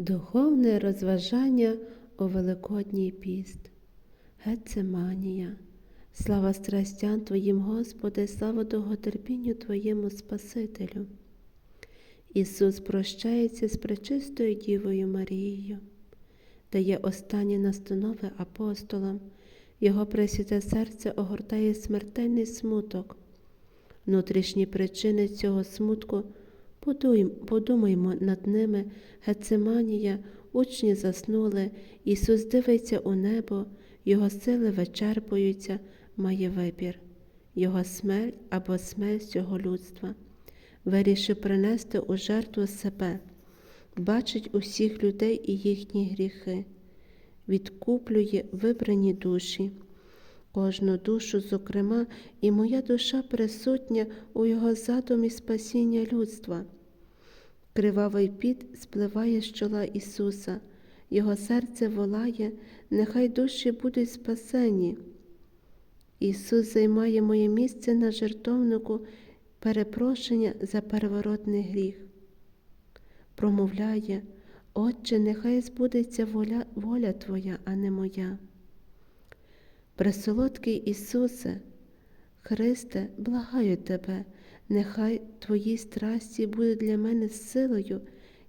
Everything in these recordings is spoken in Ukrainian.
Духовне розважання у Великодній піст. Гецеманія. Слава страстям Твоїм, Господи, слава довготерпінню Твоєму Спасителю. Ісус прощається з пречистою Дівою Марією, дає останні настанови апостолам, Його пресвяте серце огортає смертельний смуток. Внутрішні причини цього смутку подумаймо над ними. Гецеманія, учні заснули, Ісус дивиться у небо, Його сили вичерпуються, має вибір, Його смерть або смерть всього людства. Вирішив принести у жертву себе, бачить усіх людей і їхні гріхи, відкуплює вибрані душі. Кожну душу, зокрема, і моя душа присутня у його задумі спасіння людства. Кривавий піт спливає з чола Ісуса, Його серце волає, нехай душі будуть спасені. Ісус займає моє місце на жертовнику перепрошення за переворотний гріх. Промовляє, Отче, нехай збудеться воля, воля Твоя, а не моя. Пресолодкий Ісусе, Христе, благаю Тебе, нехай Твої страсті будуть для мене силою,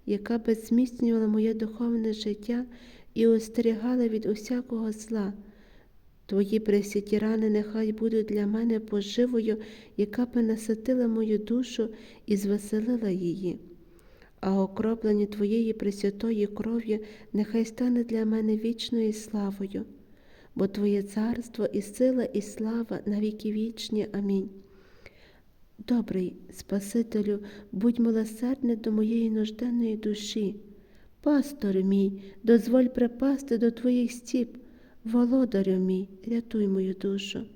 яка би зміцнювала моє духовне життя і остерігала від усякого зла. Твої пресвяті рани нехай будуть для мене поживою, яка би наситила мою душу і звеселила її. А окроплення Твоєї пресвятої кров'ю нехай стане для мене вічною славою бо Твоє царство і сила, і слава на віки вічні. Амінь. Добрий Спасителю, будь милосердний до моєї нужденної душі. Пастор мій, дозволь припасти до Твоїх стіп, володарю мій, рятуй мою душу.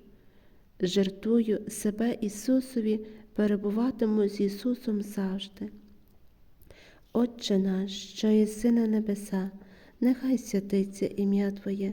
Жертвую себе Ісусові, перебуватиму з Ісусом завжди. Отче наш, що єси на небеса, нехай святиться ім'я Твоє